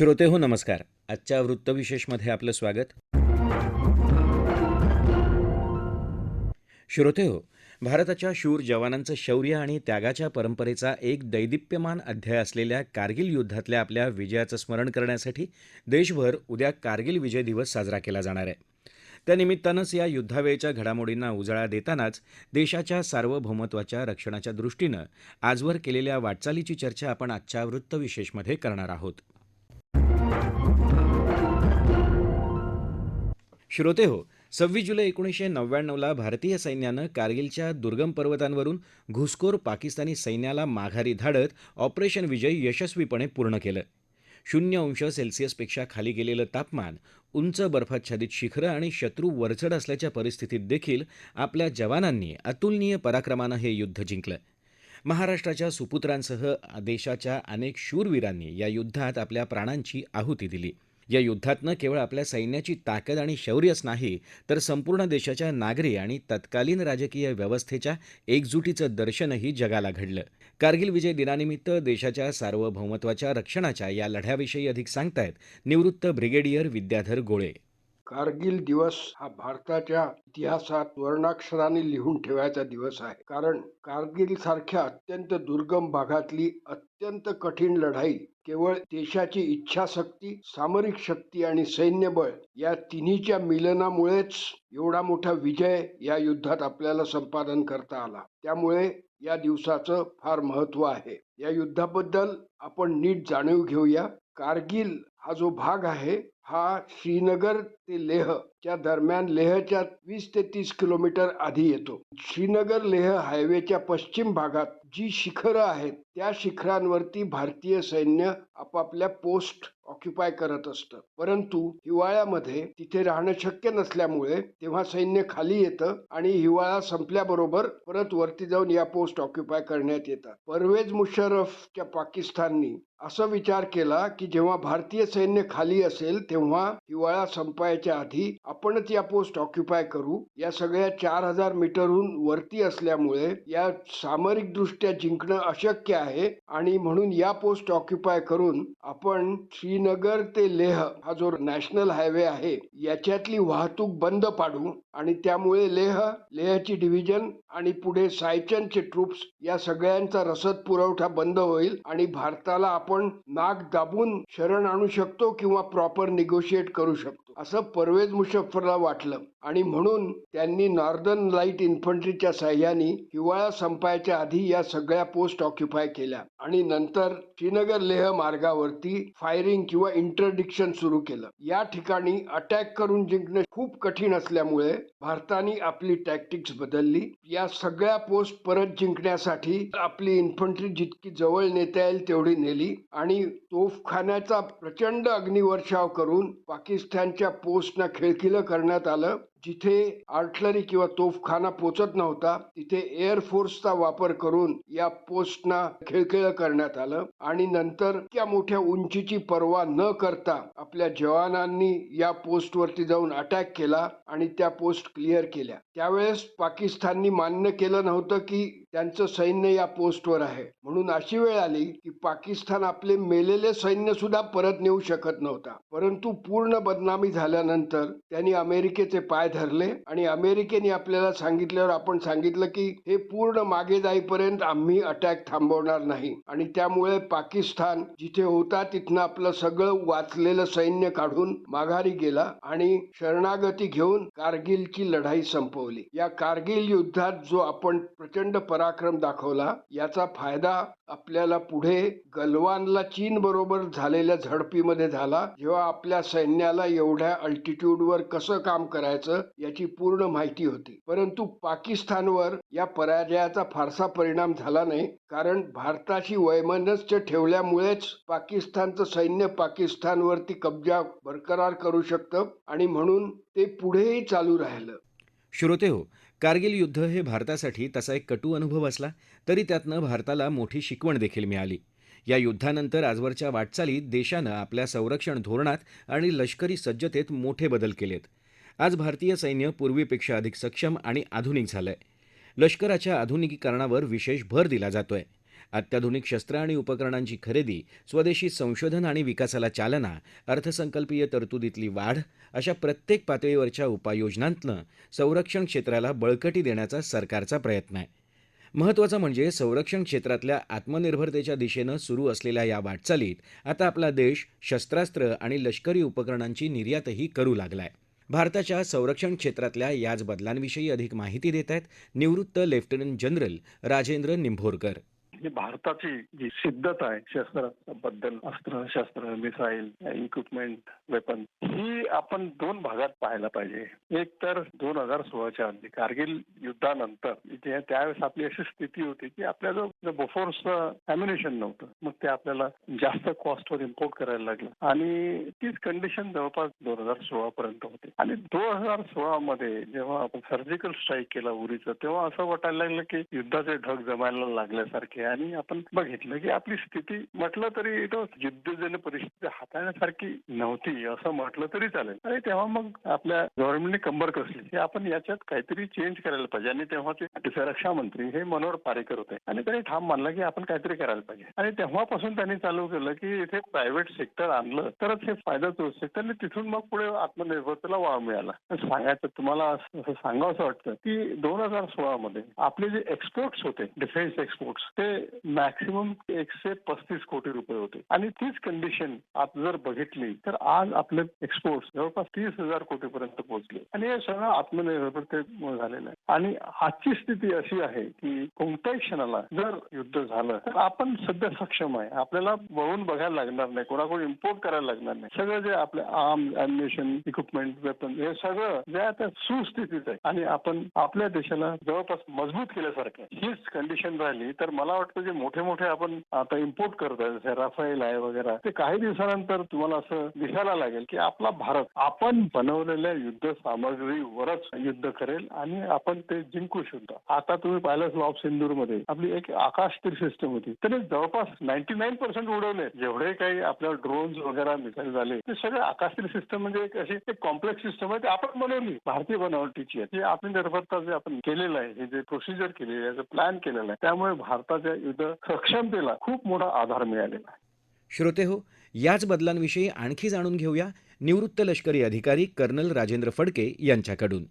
श्रोते हो नमस्कार. आजच्या वृत्तविशेषमध्ये आपलं स्वागत. श्रोते हो भारताच्या शूर जवानांचं शौर्य आणि त्यागाच्या परंपरेचा एक दैदिप्यमान अध्याय असलेल्या कारगिल युद्धातल्या आपल्या विजयाचं स्मरण करण्यासाठी देशभर उद्या कारगिल विजय दिवस साजरा केला जाणार आहे. त्यानिमित्तानंच या युद्धावेळच्या घडामोडींना उजाळा देतानाच देशाच्या सार्वभौमत्वाच्या रक्षणाच्या दृष्टीनं आजवर केलेल्या वाटचालीची चर्चा आपण आजच्या वृत्तविशेषमध्ये करणार आहोत. श्रोते हो सव्वीस जुलै एकोणीसशे नव्याण्णवला भारतीय सैन्यानं कारगिलच्या दुर्गम पर्वतांवरून घुसखोर पाकिस्तानी सैन्याला माघारी धाडत ऑपरेशन विजय यशस्वीपणे पूर्ण केलं. शून्य अंश सेल्सिअसपेक्षा खाली गेलेलं तापमान उंच बर्फाच्छादित शिखरं आणि शत्रू वरचढ असल्याच्या परिस्थितीत देखील आपल्या जवानांनी अतुलनीय पराक्रमानं हे युद्ध जिंकलं. महाराष्ट्राच्या सुपुत्रांसह देशाच्या अनेक शूरवीरांनी या युद्धात आपल्या प्राणांची आहुती दिली. या युद्धातनं केवळ आपल्या सैन्याची ताकद आणि शौर्यच नाही तर संपूर्ण देशाच्या नागरी आणि तत्कालीन राजकीय व्यवस्थेच्या एकजुटीचं दर्शनही जगाला घडलं. कारगिल विजय दिनानिमित्त देशाच्या सार्वभौमत्वाच्या रक्षणाच्या या लढ्याविषयी अधिक सांगतायत निवृत्त ब्रिगेडियर विद्याधर गोळे. कारगिल दिवस हा भारताच्या इतिहासात वर्णाक्षराने लिहून ठेवायचा दिवस आहे. कारण कारगिल सारख्या अत्यंत दुर्गम भागातली अत्यंत कठीण लढाई केवळ देशाची इच्छाशक्ती सामरिक शक्ती आणि सैन्यबळ या तिन्हीच्या मिलनामुळेच एवढा मोठा विजय या युद्धात आपल्याला संपादन करता आला. त्यामुळे या दिवसाचं फार महत्त्व आहे. या युद्धाबद्दल आपण नीट जाणीव घेऊया. कारगिल हा जो भाग आहे हा श्रीनगर ते लेह च्या दरम्यान लेहच्या वीस ते तीस किलोमीटर आधी येतो. श्रीनगर लेह हायवेच्या पश्चिम भागात जी शिखरं आहेत त्या शिखरांवरती भारतीय सैन्य आपापल्या पोस्ट ऑक्युपाय करत असतं. परंतु हिवाळ्यामध्ये तिथे राहणं शक्य नसल्यामुळे तेव्हा सैन्य खाली येतं आणि हिवाळा संपल्याबरोबर परत वरती जाऊन या पोस्ट ऑक्युपाय करण्यात येतात. परवेज मुशर्रफच्या पाकिस्ताननी असं विचार केला की जेव्हा भारतीय सैन्य खाली असेल तेव्हा हिवाळा संपायच्या आधी आपणच या पोस्ट ऑक्युपाय करू. या सगळ्या चार हजार मीटरहून वरती असल्यामुळे या सामरिक दृष्ट्या जिंकणं अशक्य आहे आणि म्हणून या पोस्ट ऑक्युपाय करून आपण श्रीनगर ते लेह हा जो नॅशनल हायवे आहे याच्यातली वाहतूक बंद पाडू आणि त्यामुळे लेह लेहची डिव्हिजन आणि पुढे सायचनचे ट्रूप्स या सगळ्यांचा रसद पुरवठा बंद होईल आणि भारताला आपण नाक दाबून शरण आणू शकतो किंवा प्रॉपर निगोशिएट करू शकतो. असं परवेज मुशफ्फरला वाटलं आणि म्हणून त्यांनी नॉर्दर्न लाइट इन्फंट्रीच्या साह्याने हिवाळा संपायच्या आधी या सगळ्या पोस्ट ऑक्युपाय केल्या आणि नंतर श्रीनगर लेह मार्गावरती फायरिंग किंवा इंटरडिक्शन सुरू केलं. या ठिकाणी अटॅक करून जिंकणं खूप कठीण असल्यामुळे भारताने आपली टॅक्टिक्स बदलली. या सगळ्या पोस्ट परत जिंकण्यासाठी आपली इन्फंट्री जितकी जवळ नेता येईल तेवढी नेली आणि तोफखान्याचा प्रचंड अग्निवर्षाव करून पाकिस्तानच्या पोस्टना खिळखिलं करण्यात आलं. जिथे आर्टलरी किंवा तोफखाना पोचत नव्हता तिथे एअरफोर्सचा वापर करून या पोस्टना खिळखिळ करण्यात आलं. आणि नंतर त्या मोठ्या उंचीची पर्वा न करता आपल्या जवानांनी या पोस्टवरती जाऊन अटॅक केला आणि त्या पोस्ट क्लिअर केल्या. त्यावेळेस पाकिस्ताननी मान्य केलं नव्हतं की त्यांचं सैन्य या पोस्टवर आहे. म्हणून अशी वेळ आली की पाकिस्तान आपले मेलेले सैन्य सुद्धा परत नेऊ शकत नव्हता. परंतु पूर्ण बदनामी झाल्यानंतर त्यांनी अमेरिकेचे पाय धरले आणि अमेरिकेने आपल्याला सांगितल्यावर आपण सांगितलं की हे पूर्ण मागे जाईपर्यंत आम्ही अटॅक थांबवणार नाही. आणि त्यामुळे पाकिस्तान जिथे होता तिथनं आपलं सगळं वाचलेलं सैन्य काढून माघारी गेला आणि शरणागती घेऊन कारगिलची लढाई संपवली. या कारगिल युद्धात जो आपण प्रचंड पराक्रम दाखवला याचा फायदा आपल्याला पुढे गलवानला चीन बरोबर झालेल्या झडपीमध्ये झाला जेव्हा आपल्या सैन्याला एवढ्या अल्टिट्यूडवर कसं काम करायचं याची पूर्ण माहिती होती. परंतु पाकिस्तानवर या पराजयाचा फारसा परिणाम झाला नाही कारण भारताशी वैमनस्य ठेवल्यामुळेच पाकिस्तानचं सैन्य पाकिस्तानवरती कब्जा बरकरार करू शकतं आणि म्हणून ते पुढेही चालू राहिलं. श्रोते हो कारगिल युद्ध हे भारतासाठी तसा एक कटू अनुभव असला तरी त्यातनं भारताला मोठी शिकवण देखील मिळाली. या युद्धानंतर आजवरच्या वाटचालीत देशानं आपल्या संरक्षण धोरणात आणि लष्करी सज्जतेत मोठे बदल केलेत. आज भारतीय सैन्य पूर्वीपेक्षा अधिक सक्षम आणि आधुनिक झालंय. लष्कराच्या आधुनिकीकरणावर विशेष भर दिला जातोय. अत्याधुनिक शस्त्र आणि उपकरणांची खरेदी स्वदेशी संशोधन आणि विकासाला चालना अर्थसंकल्पीय तरतुदीतली वाढ अशा प्रत्येक पातळीवरच्या उपाययोजनांतनं संरक्षण क्षेत्राला बळकटी देण्याचा सरकारचा प्रयत्न आहे. महत्त्वाचं म्हणजे संरक्षण क्षेत्रातल्या आत्मनिर्भरतेच्या दिशेनं सुरू असलेल्या या वाटचालीत आता आपला देश शस्त्रास्त्र आणि लष्करी उपकरणांची निर्यातही करू लागलाय. भारताच्या संरक्षण क्षेत्रातल्या याच बदलांविषयी अधिक माहिती देत आहेत निवृत्त लेफ्टनंट जनरल राजेंद्र निंभोरकर. ही भारताची जी सिद्धता आहे शस्त्राबद्दल अस्त्र शस्त्र मिसाईल इक्विपमेंट वेपन ही आपण दोन भागात पाहायला पाहिजे. एक तर दोन हजार सोळाच्या आधी कारगिल युद्धानंतर त्यावेळेस आपली अशी स्थिती होती की आपल्याजवळ बोफोर्सचं अम्युनेशन नव्हतं मग ते आपल्याला जास्त कॉस्टवर इम्पोर्ट करायला लागलं. आणि तीच कंडिशन जवळपास दोन हजार सोळा पर्यंत होती. आणि दोन हजार सोळा मध्ये जेव्हा आपण सर्जिकल स्ट्राईक केला उरीचं तेव्हा असं वाटायला लागलं की युद्धाचे ढग जमायला लागल्यासारखे आणि आपण बघितलं की आपली स्थिती म्हटलं तरी युद्धजन्य परिस्थिती हाताळण्यासारखी नव्हती असं म्हटलं तरी चालेल. आणि तेव्हा मग आपल्या गव्हर्नमेंटने कंबर कसली की आपण याच्यात काहीतरी चेंज करायला पाहिजे. आणि तेव्हाचे रक्षा मंत्री हे मनोहर पारेकर होते. आणि त्यांनी ठाम मानलं की आपण काहीतरी करायला पाहिजे. आणि तेव्हापासून त्यांनी चालू केलं की इथे प्रायव्हेट सेक्टर आणलं तरच हे फायदाच होऊ शकतं आणि तिथून मग पुढे आत्मनिर्भरतेला वाव मिळाला. सांगायचं तुम्हाला असं सांगावं असं वाटतं की दोन हजार सोळा मध्ये आपले जे एक्सपोर्ट्स होते डिफेन्स एक्सपोर्ट्स ते मॅक्सिमम एकशे पस्तीस कोटी रुपये होते. आणि तीच कंडिशन आता जर बघितली तर आज आपले एक्सपोर्ट जवळपास तीस हजार कोटीपर्यंत पोहोचले. आणि हे सगळं आत्मनिर्भर झालेलं आहे. आणि आजची स्थिती अशी आहे की कोणत्याही क्षणाला जर युद्ध झालं तर आपण सध्या सक्षम आहे. आपल्याला वळून बघायला लागणार नाही. कोणाकडून इम्पोर्ट करायला लागणार नाही. सगळं जे आपले आर्म अॅम्युनेशन इक्विपमेंट वेपन हे सगळं जे आता सुस्थितीत आहे. आणि आपण आपल्या देशाला जवळपास मजबूत केल्यासारखं हीच कंडिशन राहिली तर मला वाटतं जे मोठे मोठे आपण आता इम्पोर्ट करतोय जसे राफेल आहे वगैरे ते काही दिवसानंतर तुम्हाला असं दिसायला लागेल की आपला भारत आपण बनवलेल्या युद्ध सामग्रीवरच युद्ध करेल आणि आपण ते जिंकू शकतो. आता तुम्ही पाहिलं लॉब सिंदूरमध्ये आपली एक आकाश तीर सिस्टम होती. त्याने जवळपास नाईन्टी नाईन पर्सेंट उडवले. जेवढे काही आपल्या ड्रोन्स वगैरे मिसाईल झाले ते सगळे आकाश तीर सिस्टम म्हणजे एक अशी एक कॉम्प्लेक्स सिस्टम आहे ते आपण बनवली. भारतीय बनावटीची आहे. ही आत्मनिर्भरता जे आपण केलेलं आहे हे जे प्रोसिजर केलेली आहे प्लॅन केलेला आहे त्यामुळे भारताच्या युद्ध सक्षमतेला खूप मोठा आधार मिळालेला आहे. श्रोते हो याच बदलांविषयी आणखी जाणून घेऊया निवृत्त लष्करी अधिकारी कर्नल राजेंद्र फडके यांच्याकडून.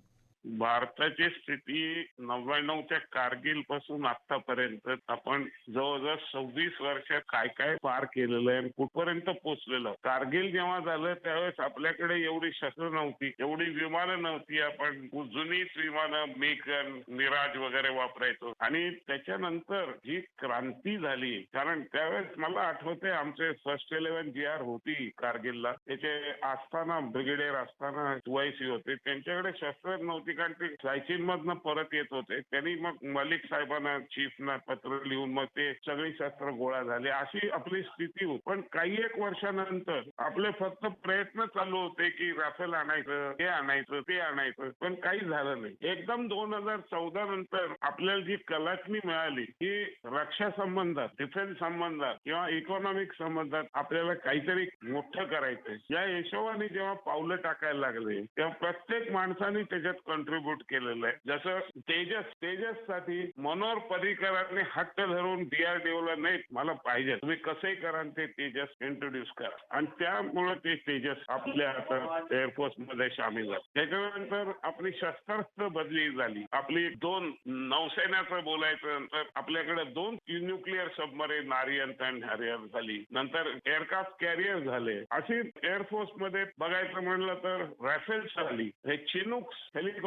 भारताची स्थिती नव्याण्णवच्या कारगिलपासून आतापर्यंत आपण जवळजवळ सव्वीस वर्षात काय काय पार केलेलं आहे आणि कुठपर्यंत पोहोचलेलं कारगिल जेव्हा झालं त्यावेळेस आपल्याकडे एवढी शस्त्र नव्हती एवढी विमानं नव्हती आपण जुनीच विमानं मेकन मिराज वगैरे वापरायचो. आणि त्याच्यानंतर जी क्रांती झाली कारण त्यावेळेस मला आठवते आमचे फर्स्ट इलेव्हन जी आर होती कारगिलला. त्याचे असताना ब्रिगेडियर असताना वायसी होते त्यांच्याकडे शस्त्र नव्हती. कारण सायचिन मधनं परत येत होते. त्यांनी मग मलिक साहेबांना चीफना पत्र लिहून मग ते सगळी शस्त्र गोळा झाले. अशी आपली स्थिती होती. पण काही एक वर्षानंतर आपले फक्त प्रयत्न चालू होते की राफेल आणायचं हे आणायचं ते आणायचं. पण काही झालं नाही. एकदम दोन हजार चौदा नंतर आपल्याला जी कलाटणी मिळाली की रक्षा संबंधात डिफेन्स संबंधात किंवा इकॉनॉमिक संबंधात आपल्याला काहीतरी मोठं करायचंय. या हिशोबाने जेव्हा पावलं टाकायला लागले तेव्हा प्रत्येक माणसाने त्याच्यात कॉन्ट्रीब्युट केलेलं आहे. जसं तेजस तेजससाठी मनोहर पर्रिकरांनी हट्ट धरून डीआरडीओला नाही मला पाहिजे तुम्ही कसे करा ते तेजस इंट्रोड्यूस करा. आणि त्यामुळे ते तेजस आपल्या आता एअरफोर्समध्ये सामील झाले. त्याच्यानंतर आपली शस्त्रास्त्र बदली झाली. आपली दोन नौसेनाचं बोलायचं तर आपल्याकडे दोन nuclear submarine Aryan and Harrier झाली. नंतर एअरक्राफ्ट कॅरियर झाले. अशी एअरफोर्समध्ये बघायचं म्हणलं तर रायफल्स झाली. हे चिनुक्स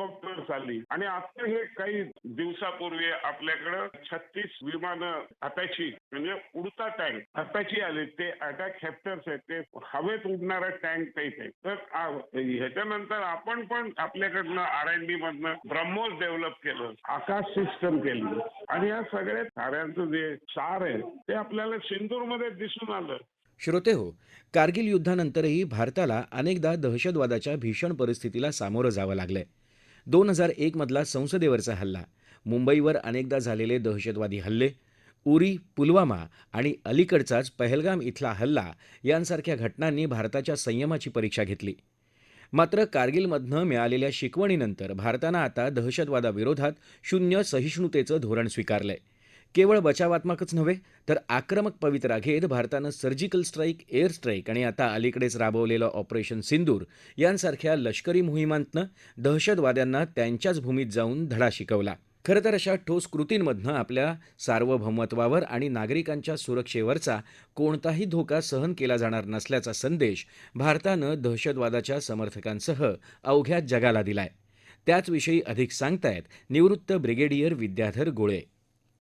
हेलिकॉप्टर चालली. आणि आता हे काही दिवसापूर्वी आपल्याकडं छत्तीस विमानं अटॅची म्हणजे उडता टँक अटॅची आले. ते अटॅक हेप्टर्स आहेत. ते हवेत उडणारा टँक ते आहे. तर ह्याच्यानंतर आपण पण आपल्याकडनं आर एन डी मधनं ब्रह्मोस डेव्हलप केलं आकाश सिस्टम केली. आणि या सगळ्या ताऱ्यांचं जे सार आहे ते आपल्याला सिंधूरमध्ये दिसून आलं. श्रोते हो कारगिल युद्धानंतरही भारताला अनेकदा दहशतवादाच्या भीषण परिस्थितीला सामोरं जावं लागलंय. दोन हजार एकमधला संसदेवरचा हल्ला. मुंबईवर अनेकदा झालेले दहशतवादी हल्ले उरी पुलवामा आणि अलीकडचाच पहलगाम इथला हल्ला यांसारख्या घटनांनी भारताच्या संयमाची परीक्षा घेतली. मात्र कारगिलमधनं मिळालेल्या शिकवणीनंतर भारतानं आता दहशतवादाविरोधात शून्य सहिष्णुतेचं धोरण स्वीकारलंय. केवळ बचावात्मकच नव्हे तर आक्रमक पवित्रा घेत भारतानं सर्जिकल स्ट्राईक एअर स्ट्राईक आणि आता अलीकडेच राबवलेलं ऑपरेशन सिंदूर यांसारख्या लष्करी मोहिमांतनं दहशतवाद्यांना त्यांच्याच भूमीत जाऊन धडा शिकवला. खरं तर अशा ठोस कृतींमधनं आपल्या सार्वभौमत्वावर आणि नागरिकांच्या सुरक्षेवरचा कोणताही धोका सहन केला जाणार नसल्याचा संदेश भारतानं दहशतवादाच्या समर्थकांसह अवघ्या जगाला दिलाय. त्याचविषयी अधिक सांगतायत निवृत्त ब्रिगेडियर विद्याधर गोळे.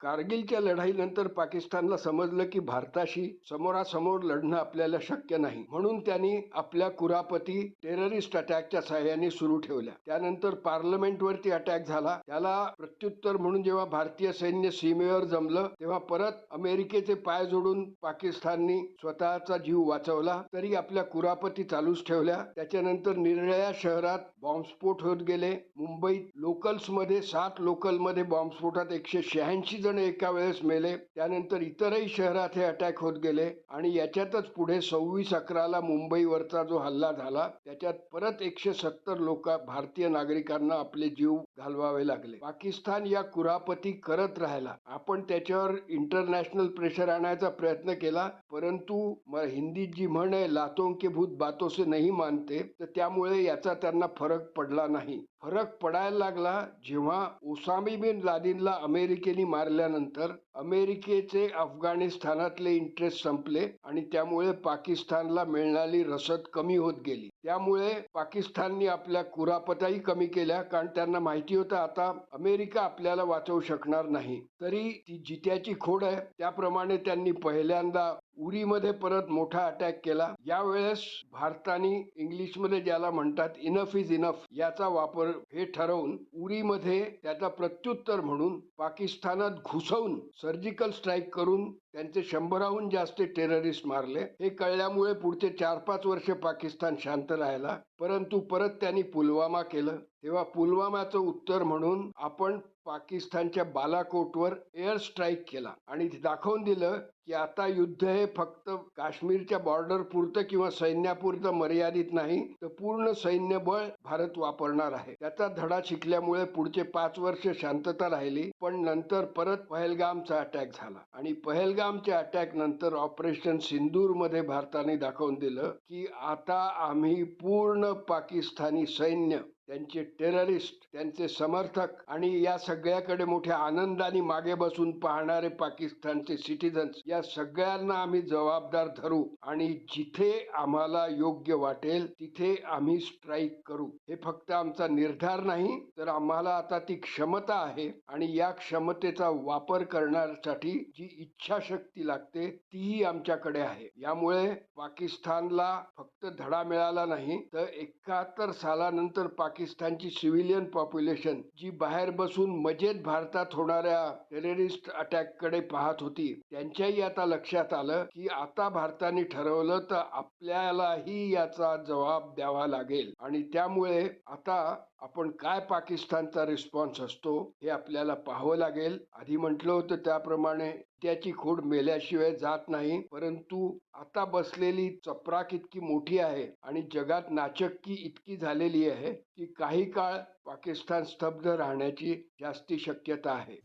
कारगिलच्या लढाईनंतर पाकिस्तानला समजलं की भारताशी समोरासमोर लढणं आपल्याला शक्य नाही. म्हणून त्यांनी आपल्या कुरापती टेररिस्ट अटॅकच्या सहाय्याने सुरू ठेवल्या. त्यानंतर पार्लमेंटवरती अटॅक झाला. त्याला प्रत्युत्तर म्हणून जेव्हा भारतीय सैन्य सीमेवर जमलं तेव्हा परत अमेरिकेचे पाय जोडून पाकिस्ताननी स्वतःचा जीव वाचवला. तरी आपल्या कुरापती चालूच ठेवल्या. त्याच्यानंतर निरळ्या शहरात बॉम्बस्फोट होत गेले. मुंबईत लोकल्समध्ये सात लोकलमध्ये बॉम्बस्फोटात एकशे शहाऐंशी जण एका वेळेस मेले त्यानंतर इतरही शहरात हे अटॅक होत गेले आणि याच्यातच पुढे सव्वीस अकराला मुंबईवरचा जो हल्ला झाला त्याच्यात परत एकशे सत्तर लोक भारतीय नागरिकांना आपले जीव घालवावे लागले. पाकिस्तान या कुरापती करत राहिला. आपण त्याच्यावर इंटरनॅशनल प्रेशर आणायचा प्रयत्न केला परंतु हिंदीत जी म्हण आहे लातों के भूत बातों से नाही मानते तर त्यामुळे याचा त्यांना फरक पडला नाही. फरक पडायला लागला जेव्हा ओसामी बिन लादिनला अमेरिकेने मारल्यानंतर अमेरिकेचे अफगाणिस्तानातले इंटरेस्ट संपले आणि त्यामुळे पाकिस्तानला मिळणारी रसद कमी होत गेली. त्यामुळे पाकिस्ताननी आपल्या कुरापताही कमी केल्या कारण त्यांना माहिती होतं आता अमेरिका आपल्याला वाचवू शकणार नाही. तरी ती जित्याची खोड आहे. त्याप्रमाणे त्यांनी पहिल्यांदा उरीमध्ये परत मोठा अटॅक केला. यावेळेस भारताने इंग्लिशमध्ये ज्याला म्हणतात इनफ इज इनफ याचा वापर हे ठरवून उरीमध्ये त्याचा प्रत्युत्तर म्हणून पाकिस्तानात घुसवून सर्जिकल स्ट्राईक करून त्यांचे शंभराहून जास्त टेररिस्ट मारले. हे कळल्यामुळे पुढचे चार पाच वर्ष पाकिस्तान शांत राहिला. परंतु परत त्यांनी पुलवामा केलं. तेव्हा पुलवामाचं उत्तर म्हणून आपण पाकिस्तानच्या बालाकोटवर एअर स्ट्राईक केला आणि दाखवून दिलं की आता युद्ध हे फक्त काश्मीरच्या बॉर्डर पुरतं किंवा सैन्यापुरतं मर्यादित नाही तर पूर्ण सैन्यबळ भारत वापरणार आहे. त्याचा धडा शिकल्यामुळे पुढचे पाच वर्ष शांतता राहिली पण नंतर परत पहलगामचा अटॅक झाला आणि पहलगामच्या अटॅक नंतर ऑपरेशन सिंदूरमध्ये भारताने दाखवून दिलं की आता आम्ही पूर्ण पाकिस्तानी सैन्य त्यांचे टेररिस्ट त्यांचे समर्थक आणि या सगळ्याकडे मोठ्या आनंदाने मागे बसून पाहणारे पाकिस्तानचे सिटीजन्स या सगळ्यांना आम्ही जबाबदार धरू आणि जिथे आम्हाला योग्य वाटेल तिथे आम्ही स्ट्राईक करू. हे फक्त आमचा निर्धार नाही तर आम्हाला आता ती क्षमता आहे आणि या क्षमतेचा वापर करण्यासाठी जी इच्छाशक्ती लागते तीही आमच्याकडे आहे. यामुळे पाकिस्तानला फक्त धडा मिळाला नाही तर एकाहत्तर सालानंतर पाकिस्तानची सिव्हिलियन पॉप्युलेशन जी बाहेर बसून मजेत भारतात होणाऱ्या टेररिस्ट अटॅककडे पाहत होती. त्यांच्याही आता लक्षात आलं की आता भारताने ठरवलं तर आपल्यालाही याचा जबाब द्यावा लागेल. आणि त्यामुळे आता आपण काय पाकिस्तानचा रिस्पॉन्स असतो हे आपल्याला पाहावं लागेल. आधी म्हटलं होतं त्याप्रमाणे त्याची खोड मेल्याशिवाय जात नाही. परंतु आत्ता बसलेली चपराक इतकी मोठी आहे आणि जगात नाचक्की इतकी झालेली आहे की काही काळ पाकिस्तान स्तब्ध राहण्याची जास्ती शक्यता आहे.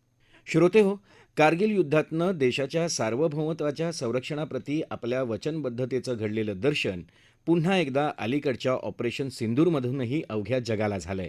श्रोते हो कारगिल युद्धातनं देशाच्या सार्वभौमत्वाच्या संरक्षणाप्रती आपल्या वचनबद्धतेचं घडलेलं दर्शन पुन्हा एकदा अलीकडच्या ऑपरेशन सिंदूरमधूनही अवघ्या जगाला झालंय.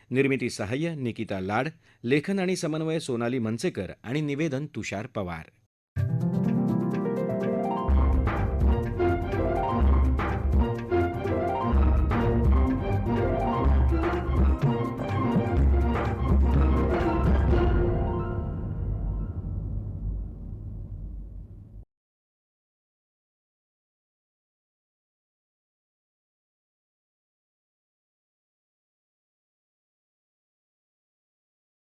निर्मिती सहाय्य निकिता लाड लेखन आणि समन्वय सोनाली मनसेकर आणि निवेदन तुषार पवार.